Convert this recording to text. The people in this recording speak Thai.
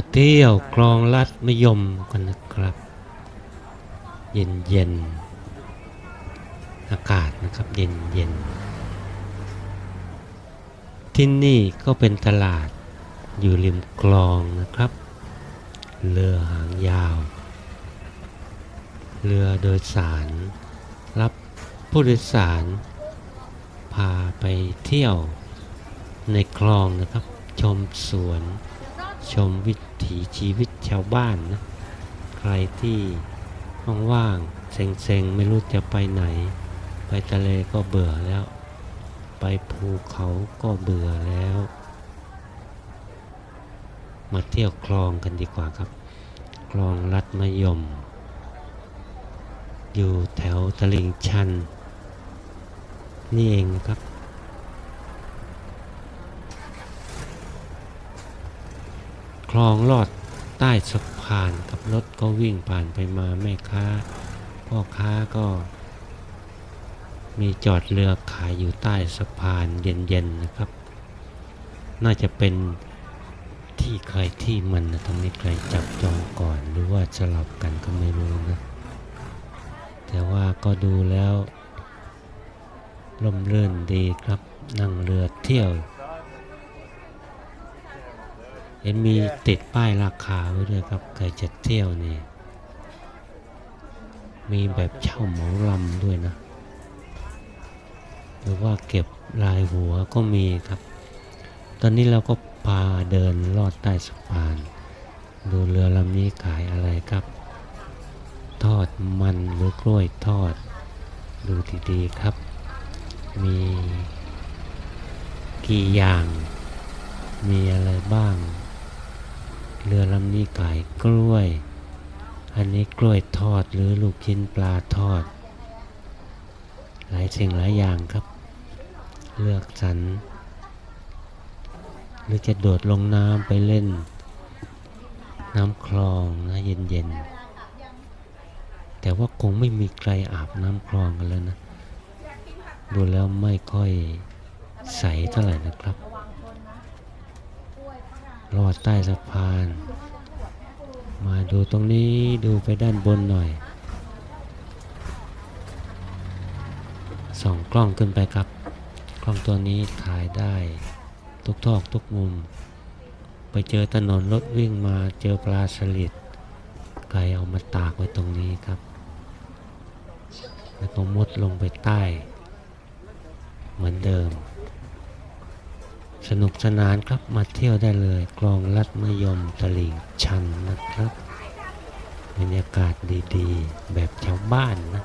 มาเที่ยวคลองลัดมยมกันนะครับ เย็นเย็นอากาศนะครับเย็นเย็นที่นี่ก็เป็นตลาดอยู่ริมคลองนะครับ เรือหางยาว เรือโดยสาร รับผู้โดยสาร พาไปเที่ยวในคลองนะครับ ชมสวน ชมวิถีชีวิตชาวบ้านนะใครที่ว่างๆเซ็งๆ ไม่รู้จะไปไหน ไปทะเลก็เบื่อแล้ว ไปภูเขาก็เบื่อแล้ว มาเที่ยวคลองกันดีกว่าครับ คลองลัดมะยม อยู่แถวตลิ่งชัน นี่เองนะครับ คลองลอดใต้สะพานกับรถก็วิ่งผ่านไปมาแม่ค้าพ่อค้าก็ มีจอดเรือขายอยู่ใต้สะพานเย็นๆนะครับ น่าจะเป็นที่ใครที่มันนะตรงนี้ใครจับจองก่อนหรือว่าสลับกันก็ไม่รู้นะ แต่ว่าก็ดูแล้วลมเรื่นดีครับนั่งเรือเที่ยว ห็นมีติดป้ายราคาไว้ด้วยครับใครจะเที่ยวนี่ มีแบบเช่าเหมาลำด้วยนะ หรือว่าเก็บลายหัวก็มีครับ ตอนนี้เราก็พาเดินลอดใต้สะพาน ดูเรือลำนี้ขายอะไรครับ ทอดมันหรือกล้วยทอด ดูดีๆครับ มีกี่อย่างมีอะไรบ้าง เรือลำนี้ขายกล้วย อันนี้กล้วยทอดหรือลูกชิ้นปลาทอด หลายสิ่งหลายอย่างครับ เลือกสรรหรือจะโดดลงน้ำไปเล่น น้ำคลองนะเย็นๆ แต่ว่าคงไม่มีใครอาบน้ำคลองกันแล้วนะ ดูแล้วไม่ค่อยใสเท่าไหร่นะครับ ลอดใต้สะพาน มาดูตรงนี้ดูไปด้านบนหน่อยส่องกล้องขึ้นไปครับ กล้องตัวนี้ถ่ายได้ ทุกทอกทุกมุม ไปเจอถนนรถวิ่งมาเจอปลาสลิดไก่เอามาตากไว้ตรงนี้ครับ แล้วก็มุดลงไปใต้ เหมือนเดิม สนุกสนานครับมาเที่ยวได้เลยคลองลัดมะยมตลิ่งชันนะครับบรรยากาศดีๆ แบบชาวบ้านนะ